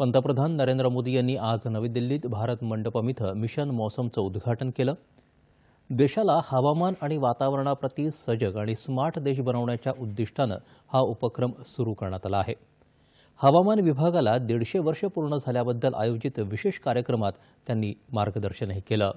पंतप्रधान नरेंद्र मोदी यांनी आज नवी दिल्लीत भारत मंडपम इथं मिशन मौसमचं उद्घाटन केलं. देशाला हवामान आणि वातावरणाप्रती सजग आणि स्मार्ट देश बनवण्याच्या उद्दिष्टानं हा उपक्रम सुरू करण्यात आला आहे. हवामान विभागाला दीडशे वर्ष पूर्ण झाल्याबद्दल आयोजित विशेष कार्यक्रमात त्यांनी मार्गदर्शनही केलं.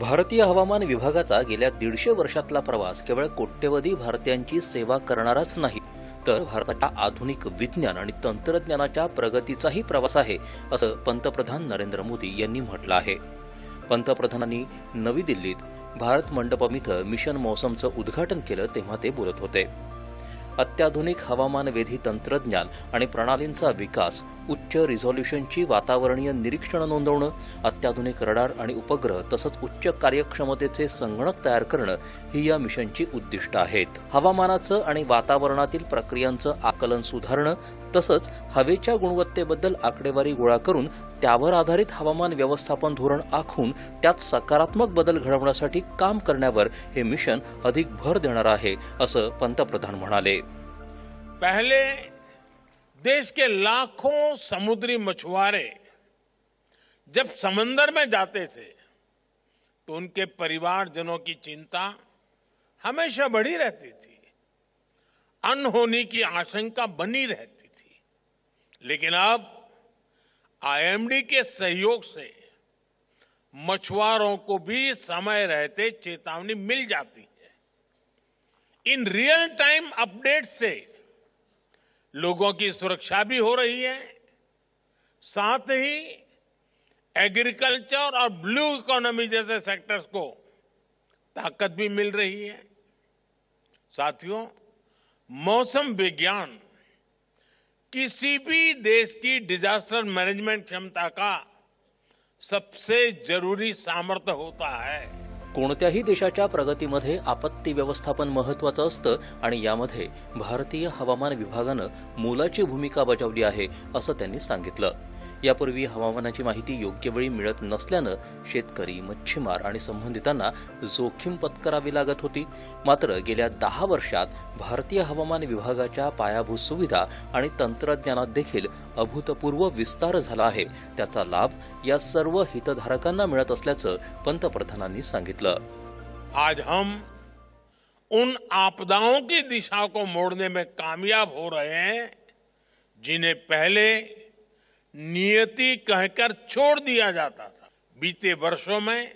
भारतीय हवामान विभागाचा गेल्या दीडशे वर्षातला प्रवास केवळ कोट्यवधी भारतीयांची सेवा करणाराच नाही तर भारताच्या आधुनिक विज्ञान आणि तंत्रज्ञानाच्या प्रगतीचाही प्रवास आहे असं पंतप्रधान नरेंद्र मोदी यांनी म्हटलं आहे. पंतप्रधानांनी नवी दिल्लीत भारत मंडपम इथं मिशन मौसमचं उद्घाटन केलं तेव्हा ते बोलत होते. अत्याधुनिक हवामानवेधी तंत्रज्ञान आणि प्रणालींचा विकास उच्च रिझॉल्युशनची वातावरणीय निरीक्षणं नोंदवणं अत्याधुनिक रडार आणि उपग्रह तसंच उच्च कार्यक्षमतेचे संगणक तयार करणं ही या मिशनची उद्दिष्ट आहेत. हवामानाचं आणि वातावरणातील प्रक्रियांचं आकलन सुधारणं तसंच हवेच्या गुणवत्तेबद्दल आकडेवारी गोळा करून त्यावर आधारित हवामान व्यवस्थापन धोरण आखून त्यात सकारात्मक बदल घडवण्यासाठी काम करण्यावर हे मिशन अधिक भर देणार आहे असं पंतप्रधान म्हणाले. पहले देश के लाखों समुद्री मछुआरे जब समंदर में जाते थे तो उनके परिवारजनों की चिंता हमेशा बढ़ी रहती थी। अनहोनी की आशंका बनी रहती लेकिन अब आईएमडी के सहयोग से मछुआरों को भी समय रहते चेतावनी मिल जाती है। इन रियल टाइम अपडेट से लोगों की सुरक्षा भी हो रही है। साथ ही एग्रीकल्चर और ब्लू इकोनॉमी जैसे सेक्टर्स को ताकत भी मिल रही है। साथियों, मौसम विज्ञान किसी भी देश की डिजास्टर मैनेजमेंट क्षमता का सबसे जरूरी सामर्थ्य होता है। कोणत्याही देशाच्या प्रगतीमध्ये आपत्ती व्यवस्थापन महत्वाचं असतं आणि यामध्ये भारतीय हवामान विभागानं मोलाची भूमिका बजावली आहे असं त्यांनी सांगितलं. यापूर्वी हवामानाची माहिती योग्य वेळी मिळत नसल्यानं शेतकरी मच्छीमार आणि संबंधितांना जोखीम पत्करावी लागत होती. मात्र गेल्या दहा वर्षात भारतीय हवामान विभागाच्या पायाभूत सुविधा आणि तंत्रज्ञानात देखील अभूतपूर्व विस्तार झाला आहे. त्याचा लाभ या सर्व हितधारकांना मिळत असल्याचं पंतप्रधानांनी सांगितलं. आज हम उन आपदाओं की दिशा को मोड़ने में कामयाब हो रहे हैं जिन्हें पहले नियति कहकर छोड़ दिया जाता था। बीते वर्षों में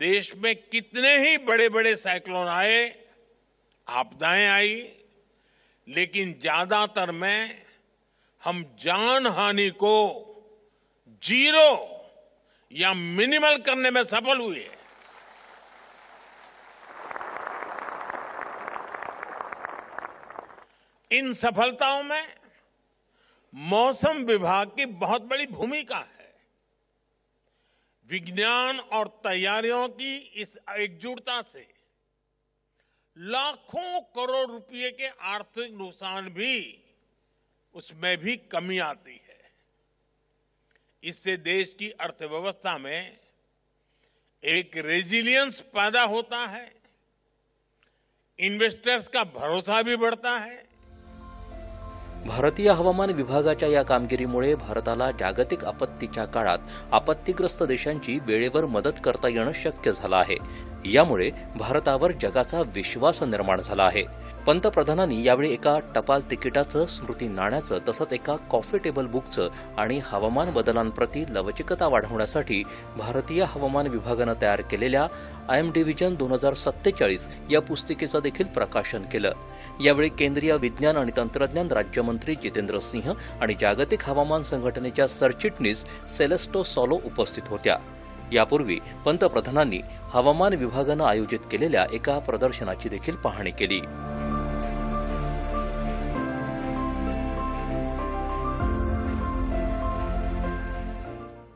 देश में कितने ही बड़े बड़े साइक्लोन आए, आपदाएँ आई, लेकिन ज़्यादातर में हम जान हानि को ज़ीरो या मिनिमल करने में सफल हुए। इन सफलताओं में मौसम विभाग की बहुत बड़ी भूमिका है। विज्ञान और तैयारियों की इस एकजुटता से लाखों करोड़ रुपए के आर्थिक नुकसान भी उसमें भी कमी आती है। इससे देश की अर्थव्यवस्था में एक रेजिलियंस पैदा होता है। इन्वेस्टर्स का भरोसा भी बढ़ता है। भारतीय हवामान विभागाच्या या कामगिरीमुळे भारताला जागतिक आपत्तीच्या काळात आपत्तीग्रस्त देशांची वेळेवर मदत करता येणं शक्य झालं आहे. यामुळे भारतावर जगाचा विश्वास निर्माण झाला आहे. पंतप्रधानांनी यावेळी एका टपाल तिकिटाचं स्मृती नाण्याचं तसंच एका कॉफी टेबल बुकचं आणि हवामान बदलांप्रती लवचिकता वाढवण्यासाठी भारतीय हवामान विभागानं तयार केलेल्या आय एम डिव्हिजन दोन हजार सत्तेचाळीस या पुस्तिकेचं देखील प्रकाशन केलं. यावेळी केंद्रीय विज्ञान आणि तंत्रज्ञान राज्यमंत्री जितेंद्र सिंह आणि जागतिक हवामान संघटनेच्या सरचिटणीस सेलेस्टो सॉलो उपस्थित होत्या. यापूर्वी पंतप्रधानांनी हवामान विभागानं आयोजित केलेल्या एका प्रदर्शनाची देखील पाहणी केली.